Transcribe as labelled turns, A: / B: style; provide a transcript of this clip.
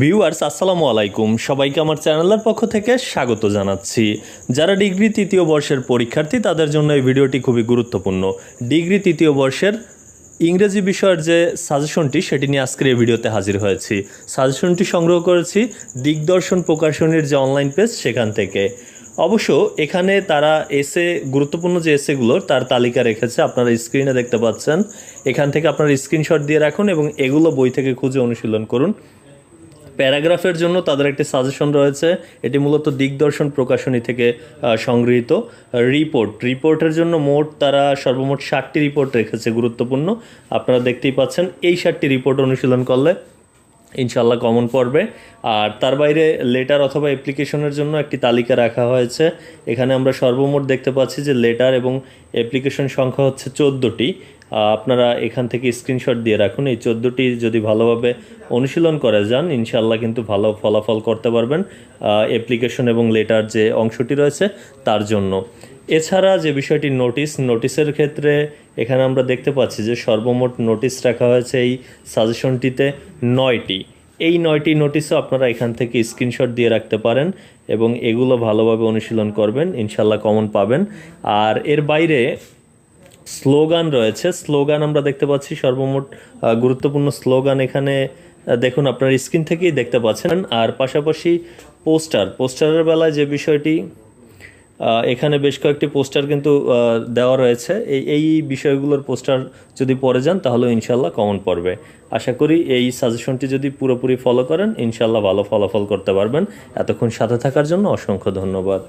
A: Viewers আসসালামু আলাইকুম। সবাইকে আমার চ্যানেলের পক্ষ থেকে স্বাগত জানাচ্ছি। যারা ডিগ্রি তৃতীয় বর্ষের পরীক্ষার্থী, তাদের জন্য এই ভিডিওটি খুবই গুরুত্বপূর্ণ। ডিগ্রি তৃতীয় বর্ষের ইংরেজি বিষয়ের যে সাজেশনটি, সেটি নিয়ে আজকের এই ভিডিওতে হাজির হয়েছি। সাজেশনটি সংগ্রহ করেছি দিগদর্শন প্রকাশনীর যে অনলাইন পেজ সেখান থেকে। অবশ্য এখানে তারা এসে গুরুত্বপূর্ণ যে এসেগুলোর তার তালিকা রেখেছে। আপনারা স্ক্রিনে দেখতে পাচ্ছেন। এখান থেকে আপনারা স্ক্রিনশট দিয়ে রাখুন এবং এগুলো বই থেকে খুঁজে অনুশীলন করুন। প্যারাগ্রাফের জন্য তাদের একটি সাজেশন রয়েছে। এটি মূলত দিগদর্শন প্রকাশনী থেকে সংগৃহীত। রিপোর্ট, রিপোর্টের জন্য মোট তারা সর্বমোট ষাটটি রিপোর্ট রেখেছে, গুরুত্বপূর্ণ। আপনারা দেখতেই পাচ্ছেন, এই ষাটটি রিপোর্ট অনুশীলন করলে ইনশাল্লাহ কমন পড়বে। আর তার বাইরে লেটার অথবা অ্যাপ্লিকেশনের জন্য একটি তালিকা রাখা হয়েছে। এখানে আমরা সর্বমোট দেখতে পাচ্ছি যে লেটার এবং অ্যাপ্লিকেশন সংখ্যা হচ্ছে চোদ্দোটি। আপনারা এখান থেকে স্ক্রিনশট দিয়ে রাখুন। এই চোদ্দোটি যদি ভালোভাবে অনুশীলন করে যান ইনশাল্লাহ কিন্তু ভালো ফলাফল করতে পারবেন অ্যাপ্লিকেশন এবং লেটার যে অংশটি রয়েছে তার জন্য। এছাড়া যে বিষয়টি নোটিশ নোটিশের ক্ষেত্রে এখানে আমরা দেখতে পাচ্ছি যে সর্বমোট নোটিশ রাখা হয়েছে এই সাজেশনটিতে নয়টি। এই নয়টি নোটিশও আপনারা এখান থেকে স্ক্রিনশট দিয়ে রাখতে পারেন এবং এগুলো ভালোভাবে অনুশীলন করবেন ইনশাল্লাহ কমন পাবেন। আর এর বাইরে স্লোগান রয়েছে। স্লোগান আমরা দেখতে পাচ্ছি, সর্বমোট গুরুত্বপূর্ণ স্লোগান এখানে দেখুন, আপনার স্ক্রিন থেকেই দেখতে পাচ্ছেন। আর পাশাপাশি পোস্টার, পোস্টারের বেলায় যে বিষয়টি এখানে বেশ কয়েকটি পোস্টার কিন্তু দেওয়া রয়েছে। এই এই বিষয়গুলোর পোস্টার যদি পড়ে যান, তাহলে ইনশাল্লাহ কমন পড়বে। আশা করি এই সাজেশনটি যদি পুরোপুরি ফলো করেন ইনশাল্লাহ ভালো ফলাফল করতে পারবেন। এতক্ষণ সাথে থাকার জন্য অসংখ্য ধন্যবাদ।